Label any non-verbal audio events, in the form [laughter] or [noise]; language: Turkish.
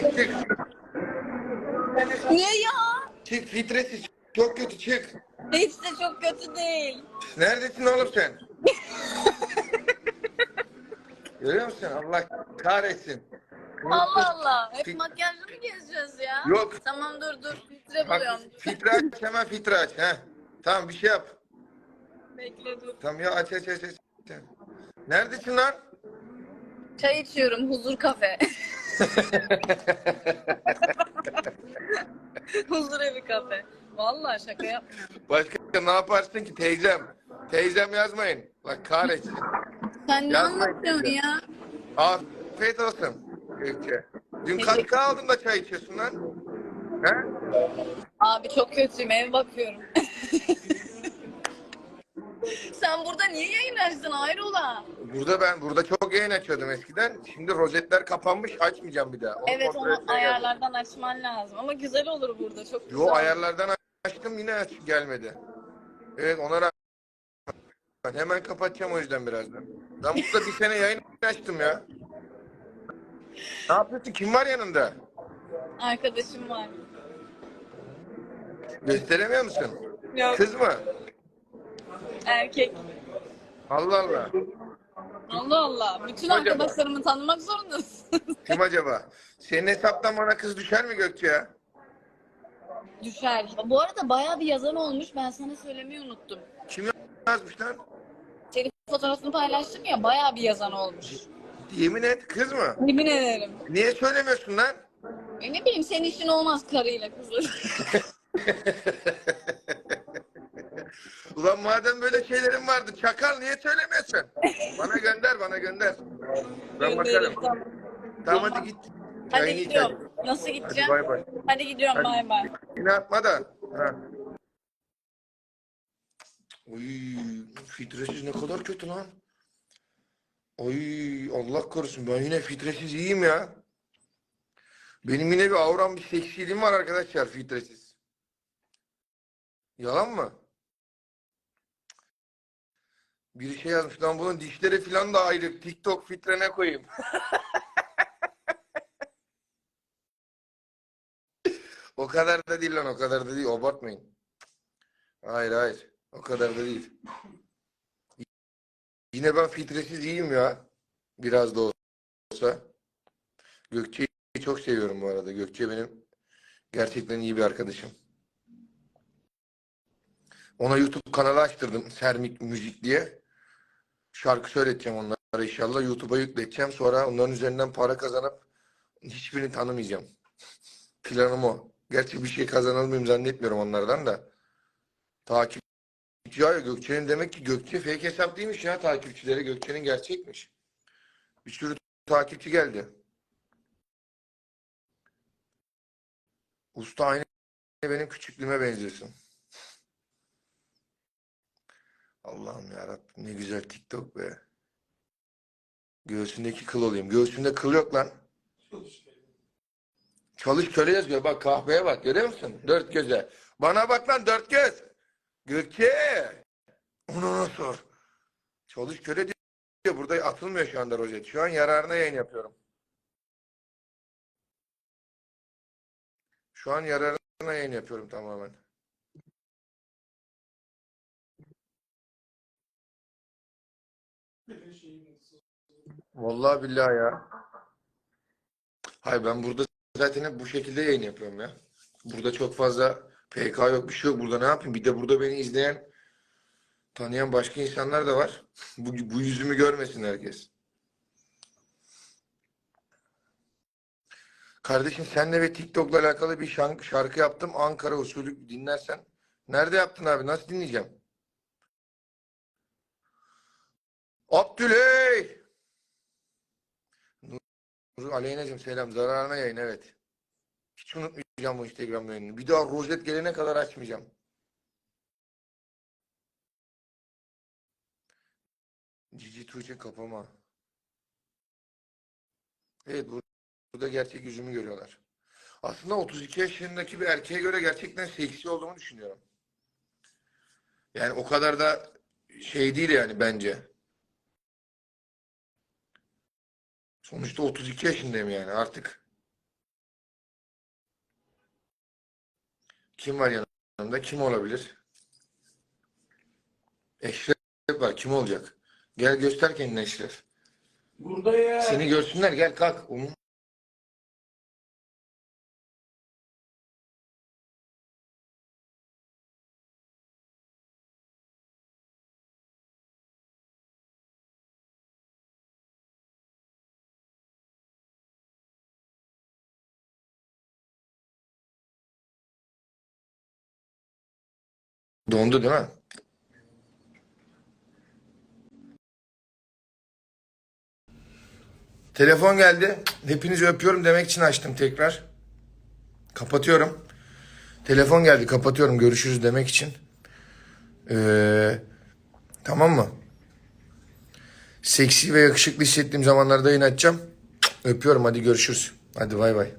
çık çık. Niye ya? Çık filtresiz. Çok kötü çık. Hiç de çok kötü değil. Neredesin oğlum sen? [laughs] Görüyor musun? Allah kahretsin. Allah Allah. Hep Fit- makyajlı mı gezeceğiz ya? Yok. Tamam dur dur. Filtre Bak buluyorum. filtre aç hemen filtre aç. Heh. Tamam bir şey yap. Bekle dur. Tamam ya aç aç aç aç. Neredesin lan? Çay içiyorum. Huzur kafe. [laughs] [laughs] Huzur evi kafe. Vallahi şaka yapmıyorum. Başka ne yaparsın ki teyzem? Teyzem yazmayın. Bak kahretsin. Sen ne Yazma anlatıyorsun teyze. ya? Afiyet olsun Gökçe. Dün katkı aldın da çay içiyorsun lan. He? Abi çok kötüyüm. Ev bakıyorum. [laughs] Sen burada niye yayın açtın? Hayrola? Burada ben burada çok yayın açıyordum eskiden. Şimdi rozetler kapanmış açmayacağım bir daha. Onu Evet kontrol onu etmeye geldim. ayarlardan açman lazım. Ama güzel olur burada. Çok güzel. Yo ayarlardan açtım yine aç gelmedi. Evet ona rağmen ben hemen kapatacağım o yüzden birazdan. Ben burada bir sene yayın açtım ya. Ne yapıyorsun? Kim var yanında? Arkadaşım var. Gösteremiyor musun? Yok. Kız mı? Erkek. Allah Allah. Allah Allah. Bütün Acaba? arkadaşlarımı tanımak zorundasın. [laughs] Kim acaba? Senin hesaptan bana kız düşer mi Gökçe ya? Düşer. Bu arada bayağı bir yazan olmuş. Ben sana söylemeyi unuttum. Kim yazmış lan? Senin fotoğrafını paylaştım ya bayağı bir yazan olmuş. Yemin et kız mı? Yemin ederim. Niye söylemiyorsun lan? E ne bileyim senin işin olmaz karıyla kızla. [laughs] Ulan madem böyle şeylerin vardı çakal niye söylemiyorsun? Bana gönder bana gönder. Ben bakarım. Tamam. Tamam hadi git. Hadi Çayını iç gidiyorum. Nasıl Hadi gideceğim? bay bay. Hadi gidiyorum Hadi. bay bay. Yine atma da. Ha. Oy, filtresiz ne kadar kötü lan. Oy, Allah korusun ben yine filtresiz iyiyim ya. Benim yine bir avram bir seksiliğim var arkadaşlar filtresiz. Yalan mı? Bir şey yazmış lan bunun dişleri falan da ayrı. TikTok filtre ne koyayım? [laughs] O kadar da değil lan o kadar da değil abartmayın. Hayır hayır o kadar da değil. Yine ben filtresiz iyiyim ya. Biraz da olsa. Gökçe'yi çok seviyorum bu arada. Gökçe benim gerçekten iyi bir arkadaşım. Ona YouTube kanalı açtırdım. Sermik Müzik diye. Şarkı söyleteceğim onlara inşallah. YouTube'a yükleteceğim. Sonra onların üzerinden para kazanıp hiçbirini tanımayacağım. [laughs] Planım o. Gerçi bir şey kazanır mıyım zannetmiyorum onlardan da. Takipçi ya Gökçe'nin demek ki Gökçe fake hesap değilmiş ya takipçileri. Gökçe'nin gerçekmiş. Bir sürü takipçi geldi. Usta aynı benim küçüklüğüme benziyorsun. Allah'ım yarabbim ne güzel TikTok be. Göğsündeki kıl olayım. Göğsünde kıl yok lan. Çalış köle yazıyor. Bak kahveye bak. Görüyor musun? Dört göze. Bana bak lan dört göz. Gökçe. Onu ona sor. Çalış köle diyor. Burada atılmıyor şu anda rozet. Şu an yararına yayın yapıyorum. Şu an yararına yayın yapıyorum tamamen. Vallahi billahi ya. Hayır ben burada zaten hep bu şekilde yayın yapıyorum ya. Burada çok fazla PK yok bir şey yok. Burada ne yapayım? Bir de burada beni izleyen, tanıyan başka insanlar da var. Bu, bu yüzümü görmesin herkes. Kardeşim senle ve TikTok'la alakalı bir şarkı, yaptım. Ankara usulü dinlersen. Nerede yaptın abi? Nasıl dinleyeceğim? Abdüley! Nur selam. Zararına yayın evet. Hiç unutmayacağım bu Instagram yayınını. Bir daha rozet gelene kadar açmayacağım. Cici Tuğçe kapama. Evet bu- burada gerçek yüzümü görüyorlar. Aslında 32 yaşındaki bir erkeğe göre gerçekten seksi olduğumu düşünüyorum. Yani o kadar da şey değil yani bence. Sonuçta 32 yaşındayım yani artık. Kim var yanımda? Kim olabilir? Eşref var. Kim olacak? Gel göster kendini Eşref. Burada ya. Seni görsünler. Gel kalk. Umut. Dondu değil mi? Telefon geldi. Hepinizi öpüyorum demek için açtım tekrar. Kapatıyorum. Telefon geldi kapatıyorum görüşürüz demek için. Ee, tamam mı? Seksi ve yakışıklı hissettiğim zamanlarda yayın açacağım. Öpüyorum hadi görüşürüz. Hadi bay bay.